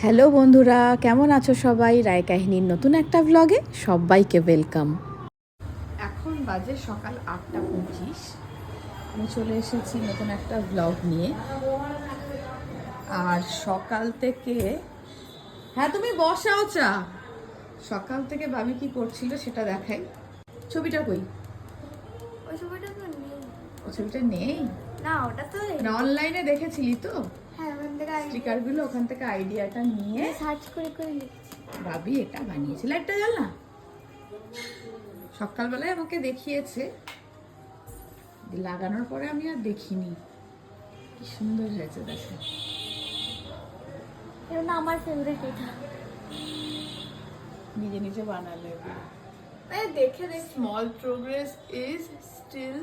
Hello বন্ধুরা কেমন আছো সবাই? রায় কাহিনীর নতুন একটা ব্লগে সবাইকে ওয়েলকাম এখন বাজে সকাল আটটা পঁচিশ। আমি চলে এসেছি নতুন একটা ব্লগ নিয়ে। আর সকাল থেকে হ্যাঁ তুমি বসাও চা। সকাল থেকে ভাবি কি করছিল সেটা দেখাই। ছবিটা কই? ওই ছবিটা তো নেই। ও ছবিটা নেই? না ওটা তো অনলাইনে দেখেছিলি তো? স্টিকারগুলো ওখান থেকে আইডিয়াটা নিয়ে সার্চ করে করে লিখেছি ভাবি এটা বানিয়েছিল একটা জাল না? সকালবেলায় আমাকে দেখিয়েছে। লাগানোর পরে আমি আর দেখিনি। কি সুন্দর হয়েছে দেখো। এটা আমার ফেভারিট এটা। নিজে নিজে বানালে মানে দেখে দেখে। Small progress is still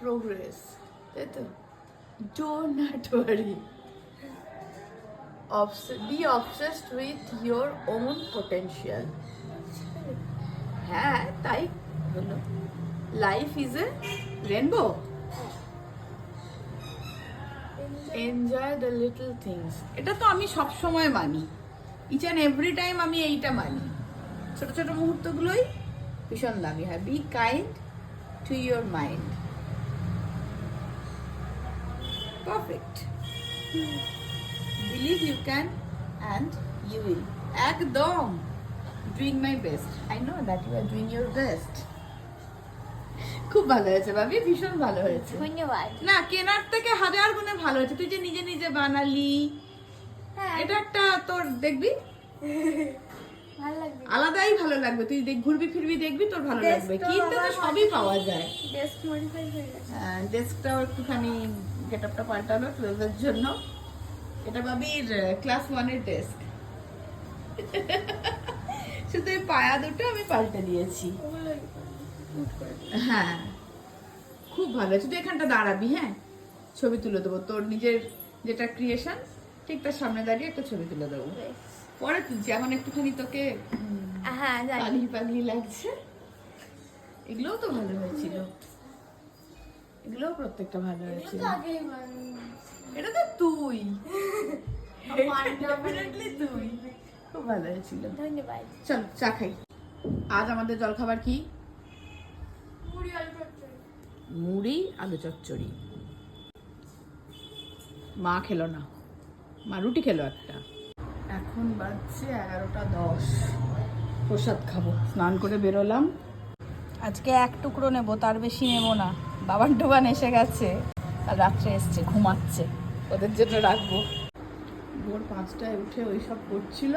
progress তাই তো? Do not worry be obsessed with your own potential হ্যাঁ তাই হলো life is a rainbow enjoy the little things এটা তো আমি সব সময় মানি। ইচ অ্যান্ড এভরি টাইম আমি এইটা মানি। ছোট ছোট মুহূর্তগুলোই ভীষণ দামি হয়। Be kind to your mind perfect believe you can and you will একদম। Doing my best I know that you R doing your best খুব ভালো হয়েছে ভাবি ভীষণ ভালো হয়েছে। ধন্যবাদ। না কেনার থেকে হাজার গুণে ভালো হয়েছে। তুই যে নিজে নিজে বানালি হ্যাঁ। এটা একটা তোর দেখবি? আলাদাই ভালো লাগবে। তুই দেখ ঘুরবি ফিরবি দেখবি তোর ভালো লাগবে। কিনতে তো সবই পাওয়া যায়। ডেস্ক মডিফাই হয়ে ডেস্কটাও একটুখানি গেট আপটা পাল্টালো টুয়েলভের জন্য। এটা বাবির ক্লাস ওয়ানের ডেস্ক শুধু এই পায়া দুটো আমি পাল্টে দিয়েছি। হ্যাঁ। খুব ভালো। শুধু এখানটা দাঁড়াবি হ্যাঁ? ছবি তুলে দেবো। তোর নিজের যেটা ক্রিয়েশন ঠিক তার সামনে দাঁড়িয়ে একটা ছবি তুলে দেবো। পরে তুলছি। এখন একটুখানি তোকে হ্যাঁ পাগলি পাগলি লাগছে। এগুলোও তো ভালো হয়েছিল। এগুলোও প্রত্যেকটা ভালো হয়েছিল। এটা তো তুই। তুই। খুব ভালো হয়েছিল। ধন্যবাদ। চল চা খাই। আজ আমাদের জলখাবার কি? মুড়ি আলু চচ্চড়ি। মুড়ি আলু চচ্চড়ি। মা খেলো না। মা রুটি খেলো একটা। এখন বাজছে এগারোটা দশ। প্রসাদ খাব। স্নান করে বেরোলাম। আজকে এক টুকরো নেব তার বেশি নেব না। বাবার ডোবান এসে গেছে। আর রাত্রে এসছে ঘুমাচ্ছে। ওদের জন্য রাখব। ভোর পাঁচটায় উঠে ওই সব করছিল।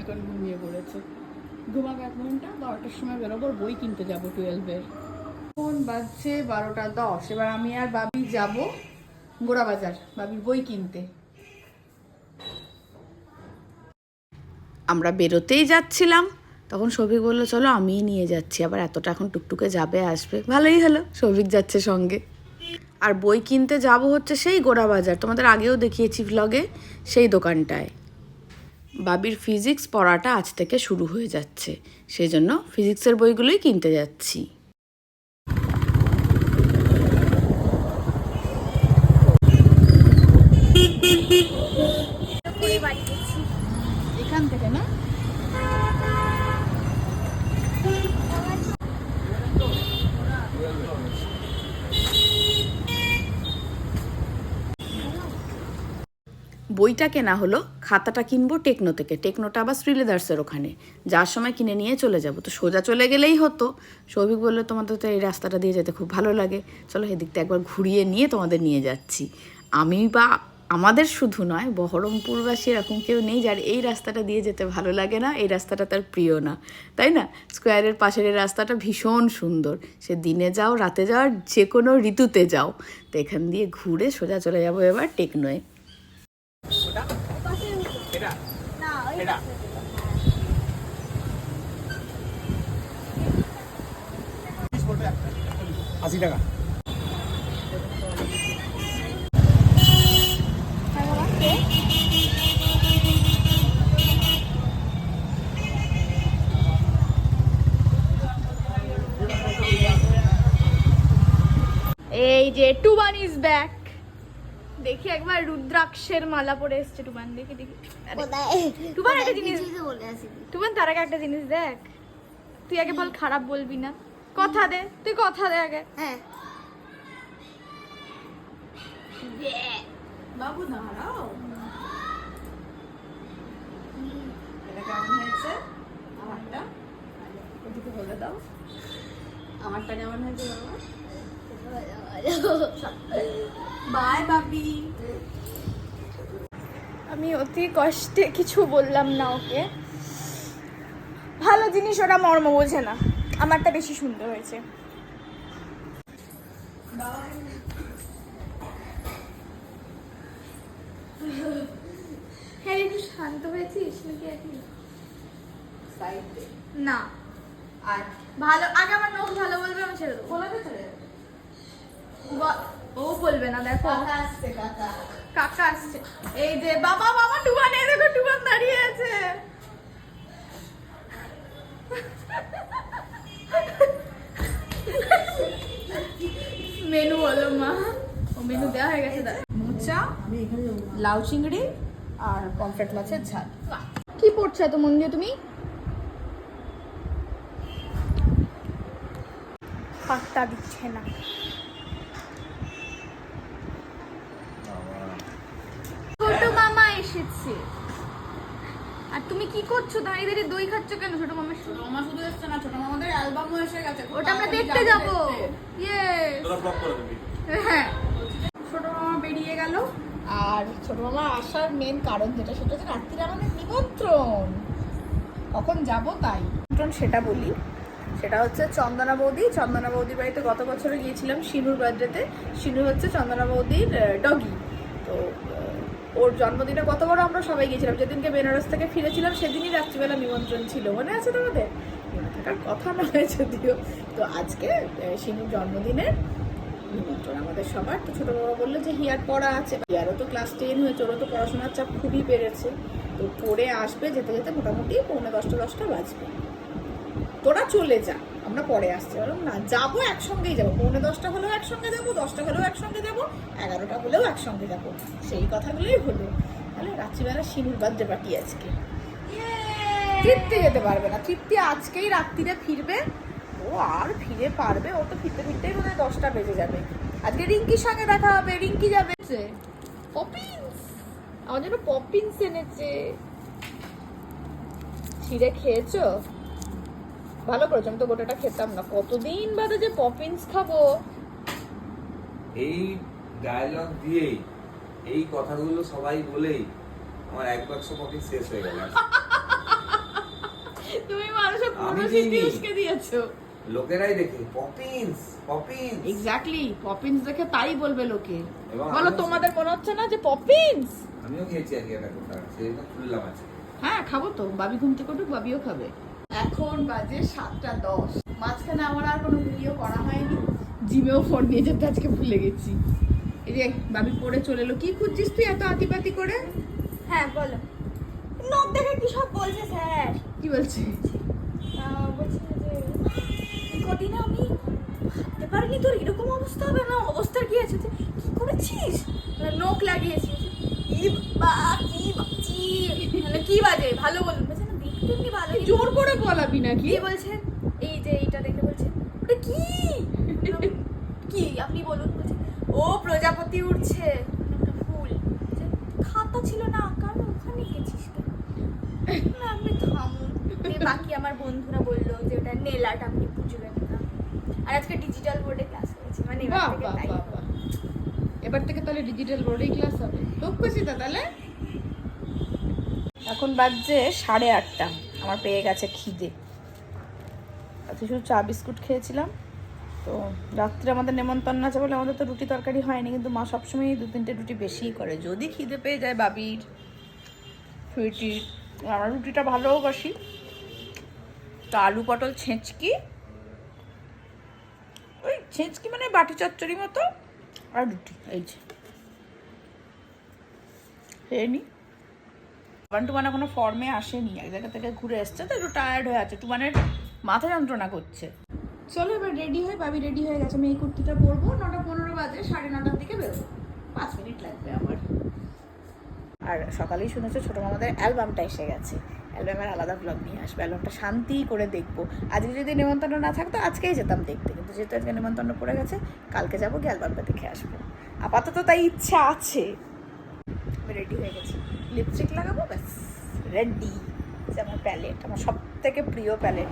এখন ঘুমিয়ে পড়েছে। ঘুমাবে এক ঘণ্টা বারোটার সময় বেরোবো বই কিনতে যাব টুয়েলভের এখন বাজছে বারোটা দশ। এবার আমি আর বাবি যাব গোড়া বাজার বাবির বই কিনতে। আমরা বেরোতেই যাচ্ছিলাম। তখন সৌভিক বলল, চলো আমিই নিয়ে যাচ্ছি। আবার এতটা এখন টুকটুকে যাবে, আসবে। ভালোই হলো, সৌভিক যাচ্ছে সঙ্গে। আর বই কিনতে যাব হচ্ছে সেই গোড়া বাজার। তোমাদের আগেও দেখিয়েছি ভ্লগে সেই দোকানটায়। বাবির ফিজিক্স পড়াটা আজ থেকে শুরু হয়ে যাচ্ছে। সেই জন্য ফিজিক্সের বইগুলোই কিনতে যাচ্ছি। এখান থেকে না? বইটা কেনা হলো খাতাটা কিনবো টেকনো থেকে। টেকনোটা আবার শ্রীলেদার্সের ওখানে। যার সময় কিনে নিয়ে চলে যাব। তো সোজা চলে গেলেই হতো। সৌভিক বলল, তোমাদের তো এই রাস্তাটা দিয়ে যেতে খুব ভালো লাগে। চলো এদিকটা একবার ঘুরিয়ে নিয়ে তোমাদের নিয়ে যাচ্ছি। আমি বা আমাদের শুধু নয়, বহরমপুরবাসী এরকম কেউ নেই যার এই রাস্তাটা দিয়ে যেতে ভালো লাগে না। এই রাস্তাটা তার প্রিয় না। তাই না? স্কোয়ারের পাশের এই রাস্তাটা ভীষণ সুন্দর। সে দিনে যাও, রাতে যাও যে কোনো ঋতুতে যাও। তো এখান দিয়ে ঘুরে সোজা চলে যাব এবার টেকনোয় না ওই আশি টাকা। এই যে টুবান ইজ ব্যাক দেখি একবার রুদ্রাক্ষের মালা পরে এসছে টুবান দেখি দেখি। আরে, টুবান একটা জিনিস টুবান তার আগে একটা জিনিস দেখ। তুই আগে বল খারাপ বলবি না। কথা দে তুই কথা দে আগে। হ্যাঁ। বাবু দাঁড়াও। এটা কেমন হয়েছে? আমারটা? ওদিকে বলে দাও। আমারটা কেমন হয়েছে বাবা? বাই বাবি আমি অতি কষ্টে কিছু বললাম না ওকে। ভালো জিনিস ওরা মর্ম বোঝে না। আমারটা বেশি সুন্দর হয়েছে। হ্যাঁ একটু শান্ত হয়েছিস নাকি এখন? না। আর ভালো আগে আমার নোখ ভালো বলবে আমি ছেড়ে দেবো। বলাতে চলে যাবে ও বলবে না দেখো। কাকা আসছে এই যে বাবা বাবা টুবান এই দেখো টুবান দাঁড়িয়ে আছে। মেনু বলো মা। ও মেনু দেওয়া হয়ে গেছে মোচা লাউ চিংড়ি আর পমফ্রেট মাছের ঝাল। কি পড়ছো এত মন দিয়ে তুমি? পাত্তা দিচ্ছে না ছোট মামা এসেছে। আর তুমি কি করছ? দাঁড়িয়ে দাঁড়িয়ে দই খাচ্ছ কেন? ছোট মামার ছোট মামা শুধু এসছে না ছোট মামাদের অ্যালবামও এসে গেছে। ওটা আমরা দেখতে যাবে। ইয়ে তোরা ব্লক করে দিবি। হ্যাঁ। ছোট মামা বেরিয়ে গেল। আর ছোট মামা আসার মেন কারণ যেটা সেটা হচ্ছে রাত্রিরে আমাদের নিমন্ত্রণ। কখন যাব তাই? নিমন্ত্রণ সেটা বলি। সেটা হচ্ছে চন্দনা বৌদি। চন্দনা বৌদির বাড়িতে গত বছরে গিয়েছিলাম শিনুর বার্থডেতে শিনু হচ্ছে চন্দনা বৌদির ডগি তো ওর জন্মদিনে গতবার আমরা সবাই গিয়েছিলাম। যেদিনকে বেনারস থেকে ফিরেছিলাম, সেদিনই রাত্রিবেলা নিমন্ত্রণ ছিল। মনে আছে তোমাদের? মনে থাকার কথা নয় যদিও। তো আজকে শিনুর জন্মদিনে নিমন্ত্রণ আমাদের সবার। তো ছোট বাবা বলল যে, হিয়ার পড়া আছে। হিয়ারও তো ক্লাস টেন হয়েছে, ওরও তো পড়াশোনার চাপ খুবই বেড়েছে। তো পড়ে আসবে, যেতে যেতে মোটামুটি পৌনে দশটা দশটা বাজবে। তোরা চলে যা। আমরা পরে আসছি। বললাম না যাব একসঙ্গেই যাব। পৌনে দশটা হলেও একসঙ্গে যাব দশটা হলেও একসঙ্গে যাব এগারোটা হলেও একসঙ্গে যাব। সেই কথাগুলোই হলো। তাহলে রাত্রিবেলা শিনুর বার্থডে পার্টি আজকে। তৃপ্তি যেতে পারবে না। তৃপ্তি আজকেই রাত্রিরে ফিরবে। ও আর ফিরে পারবে? ও তো ফিরতে ফিরতেই বোধ হয় দশটা বেজে যাবে। আজকে রিঙ্কির সঙ্গে দেখা হবে। রিঙ্কি যাবে। পপিন্স। আমার জন্য পপিন্স এনেছে। ছিঁড়ে খেয়েছো? ভালো করেছ আমি তো গোটাটা খেতাম না। কতদিন বাদে যে পপিন্স খাব? এই ডায়লগ দিয়েই এই কথাগুলো সবাই বলেই আমার এক বাক্স পকেট শেষ হয়ে গেল। তুমি মানুষের পুরো সিটিউসকে দিয়েছ। লোকেরাই দেখে পপিন্স পপিন্স এক্স্যাক্টলি পপিন্স দেখে তাই বলবে লোকে। বলো তোমাদের মনে হচ্ছে না যে পপিন্স আমিও খেয়েছি আর কি একটা কথা জন্য খুললাম আছে হ্যাঁ খাব তো। বাবি ঘুম থেকে উঠুক বাবিও খাবে। এখন বাজে সাতটা দশ। মাঝখানে আমার আর কোনো ভিডিও করা হয়নি। জিমেও ফোন নিয়ে যেতে আজকে ভুলে গেছি। এই যে বাবি পড়ে চলে এলো। কি খুঁজছিস তুই এত আতিপাতি করে? হ্যাঁ বলো। নখ দেখে কি সব বলছে স্যার? কি বলছি? বলছে যে কদিন আমি ভাবতে পারিনি তোর এরকম অবস্থা হবে না অবস্থার কি আছে? তুই কি করেছিস? বলে, নখ লাগিয়েছিস কি বা কি বাজি? মানে কি বাজে? ভালো বলুন। না ভালো জোর করে বলাবি নাকি? কি বলছে? এই যে এইটা দেখে বলছে। ওটা কি? কি? আপনি বলুন বলছে। ও প্রজাপতি উঠছে একটা ফুল। খাতা ছিল না আঁকার ওখানে গেছিস আপনি থামুন বাকি আমার বন্ধুরা বলল যে ওটা নেল আর্ট আপনি বুঝবেন না। আর আজকে ডিজিটাল বোর্ডে ক্লাস হয়েছে মানে। এবার থেকে তাহলে ডিজিটাল বোর্ডেই ক্লাস হবে। খুব খুশি তো তাহলে? এখন বাজছে সাড়ে আটটা। আমার পেয়ে গেছে খিদে। শুধু চা, বিস্কুট খেয়েছিলাম। তো রাত্রে আমাদের নেমন্তন্ন আছে বলে আমাদের তো রুটি তরকারি হয়নি, কিন্তু মা সবসময় দু তিনটে রুটি বেশিই করে। যদি খিদে পেয়ে যায় বাবির সুইটির আমরা রুটিটা ভালোবাসি তো আলু পটল ছেঁচকি। ওই ছেঁচকি মানে বাটি চচ্চড়ি মতো আর রুটি, এই যে। খেয়ে নি টুবান টুবান এখনও ফর্মে আসেনি এক জায়গা থেকে ঘুরে এসছে তো একটু টায়ার্ড হয়ে আছে। টুবানের মাথা যন্ত্রণা করছে। চলো এবার রেডি হয়ে বাবি রেডি হয়ে গেছে আমি এই কুর্তিটা পরবো নটা পনেরো বাজে সাড়ে নটার দিকে বেরোবো। পাঁচ মিনিট লাগবে আমার। আর সকালেই শুনেছো ছোটো মামাদের অ্যালবামটা এসে গেছে। অ্যালবামের আলাদা ব্লগ নিয়ে আসবে অ্যালবামটা শান্তি করে দেখব। আজকে যদি নেমন্তন্ন না থাকতো আজকেই যেতাম দেখতে। কিন্তু যেহেতু আজকে নেমন্তন্ন পড়ে গেছে কালকে যাব গিয়ে অ্যালবামটা দেখে আসব। আপাতত তাই ইচ্ছা আছে। রেডি হয়ে গেছি। লিপস্টিক লাগাবো, ব্যাস রেডি আমার প্যালেট আমার সব থেকে প্রিয় প্যালেট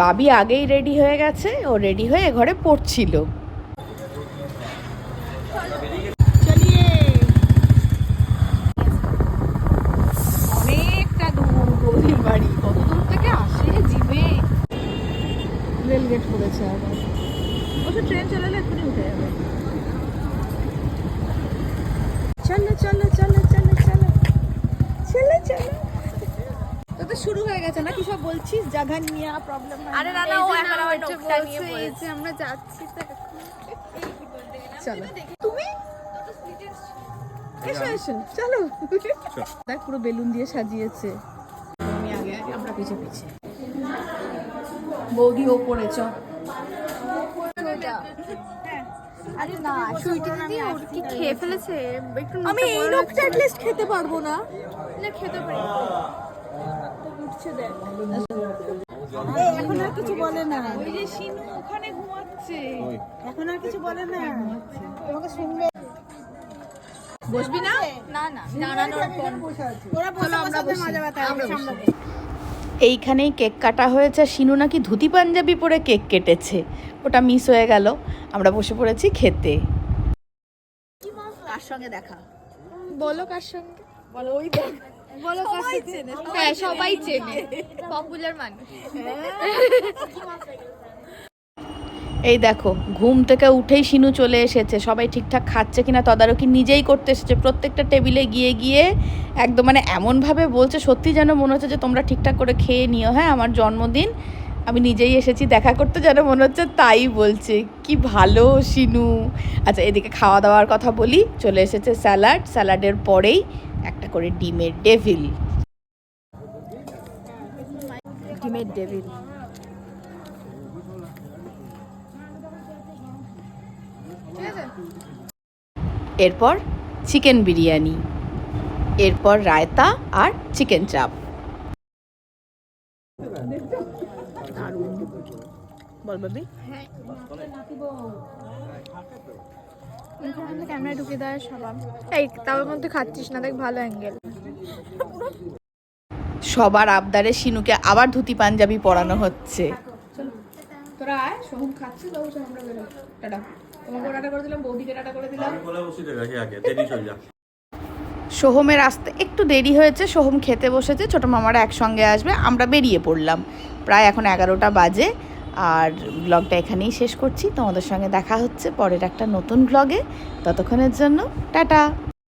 বাবি আগেই রেডি হয়ে গেছে, ও রেডি হয়ে ঘরে পড়ছিল চলিয়ে অনেকটা দূর গৌরীর বাড়ি কত দূর থেকে আসে জিমে রেল গেট করেছে আবার ওসব ট্রেন চলে এলে এক্ষুনি উঠে যাবে চলো চলো চলো চলো চলো চলো চলো তো তো শুরু হয়ে গেছে না কি সব বলছিস? জায়গা নিয়ে প্রবলেম আরে না। না ও এখন আমার নোটটা নিয়ে পড়েছে আমরা যাচ্ছি তো চলো। তুমি এসো এসো চলো। দেখ পুরো বেলুন দিয়ে সাজিয়েছে। আমি আগে আমরা পিছে পিছে। বৌদি ওপরে চ আরে না সুইটি দিদি ওর কি খেয়ে ফেলেছে? একটু আমি এই লোকটা অ্যাটলিস্ট খেতে পারব না। না খেতে পারি। এখন আর কিছু বলে না। ওই যে শিনু ওখানে ঘুমাচ্ছে। এখন আর কিছু বলে না। তোমাকে শুনবে বসবি না? না না দাঁড়ানোর পর। ওরা বসে বসে মজা বাতায় আমরা এইখানেই কেক কাটা হয়েছে। শিনু নাকি ধুতি পাঞ্জাবি পরে কেক কেটেছে। ওটা মিস হয়ে গেল। আমরা বসে পড়েছি খেতে। কার সঙ্গে দেখা? বলো কার সঙ্গে। বলো ওই দেখ। বলো হ্যাঁ সবাই চেনে। পপুলার মানুষ। এই দেখো ঘুম থেকে উঠেই শিনু চলে এসেছে। সবাই ঠিকঠাক খাচ্ছে কিনা তদারকি নিজেই করতে এসেছে। প্রত্যেকটা টেবিলে গিয়ে গিয়ে একদম মানে এমনভাবে বলছে সত্যি যেন মনে হচ্ছে যে তোমরা ঠিকঠাক করে খেয়ে নিও। হ্যাঁ আমার জন্মদিন আমি নিজেই এসেছি দেখা করতে যেন মনে হচ্ছে তাই বলছে। কি ভালো শিনু। আচ্ছা এদিকে খাওয়া দাওয়ার কথা বলি চলে এসেছে স্যালাড। স্যালাডের পরেই একটা করে ডিমের ডেভিল। ডিমের ডেভিল। এরপর চিকেন বিরিয়ানি এরপর রায়তা আর চিকেন চাপ। বল বাবি। ক্যামেরা ঢুকে দেয় সবার এই তার মধ্যে খাচ্ছিস না দেখ ভালো অ্যাঙ্গেল সবার আবদারে শিনুকে আবার ধুতি পাঞ্জাবি পরানো হচ্ছে। তোরা আয় সোহম খাচ্ছে তো আমরা বেরোই টাটা। তোমাকে টাটা করে দিলাম বৌদিকে টাটা করে দিলাম। বলে বসিয়ে দেবে আগে দেরি চলে সোহমের আসতে একটু দেরি হয়েছে সোহম খেতে বসেছে ছোটো মামারা একসঙ্গে আসবে আমরা বেরিয়ে পড়লাম। প্রায় এখন এগারোটা বাজে। আর ব্লগটা এখানেই শেষ করছি। তোমাদের সঙ্গে দেখা হচ্ছে পরের একটা নতুন ব্লগে ততক্ষণের জন্য, টাটা!